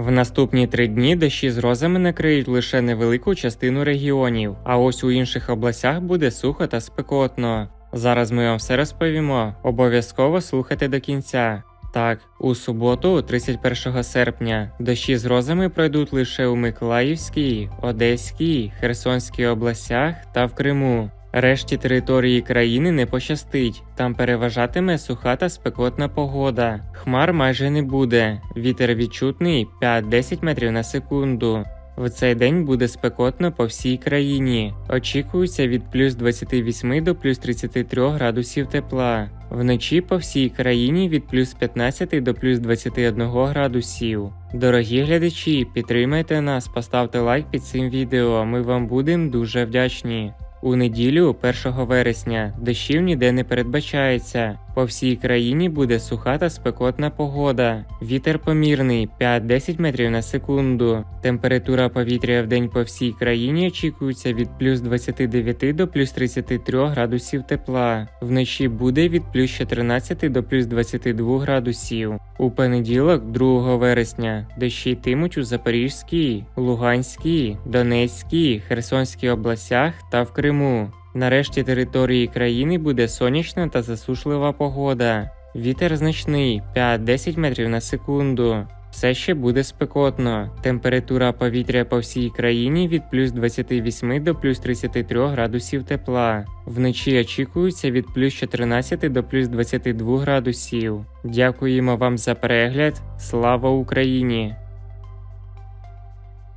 В наступні три дні дощі з грозами накриють лише невелику частину регіонів, а ось у інших областях буде сухо та спекотно. Зараз ми вам все розповімо. Обов'язково слухайте до кінця. Так, у суботу, 31 серпня, дощі з грозами пройдуть лише у Миколаївській, Одеській, Херсонській областях та в Криму. Решті території країни не пощастить, там переважатиме суха та спекотна погода. Хмар майже не буде. Вітер відчутний 5-10 метрів на секунду. В цей день буде спекотно по всій країні. Очікується від плюс 28 до плюс 33 градусів тепла. Вночі по всій країні від плюс 15 до плюс 21 градусів. Дорогі глядачі, підтримайте нас, поставте лайк під цим відео. Ми вам будемо дуже вдячні. У неділю, 1 вересня, дощів ніде не передбачається. По всій країні буде суха та спекотна погода. Вітер помірний 5-10 метрів на секунду. Температура повітря в день по всій країні очікується від плюс 29 до плюс 33 градусів тепла. Вночі буде від плюс 14 до плюс 22 градусів. У понеділок, 2 вересня, дощі йтимуть у Запорізькій, Луганській, Донецькій, Херсонській областях та в Криму. Нарешті території країни буде сонячна та засушлива погода. Вітер значний 5-10 метрів на секунду. Все ще буде спекотно. Температура повітря по всій країні від плюс 28 до плюс 33 градусів тепла. Вночі очікується від плюс 14 до плюс 22 градусів. Дякуємо вам за перегляд. Слава Україні!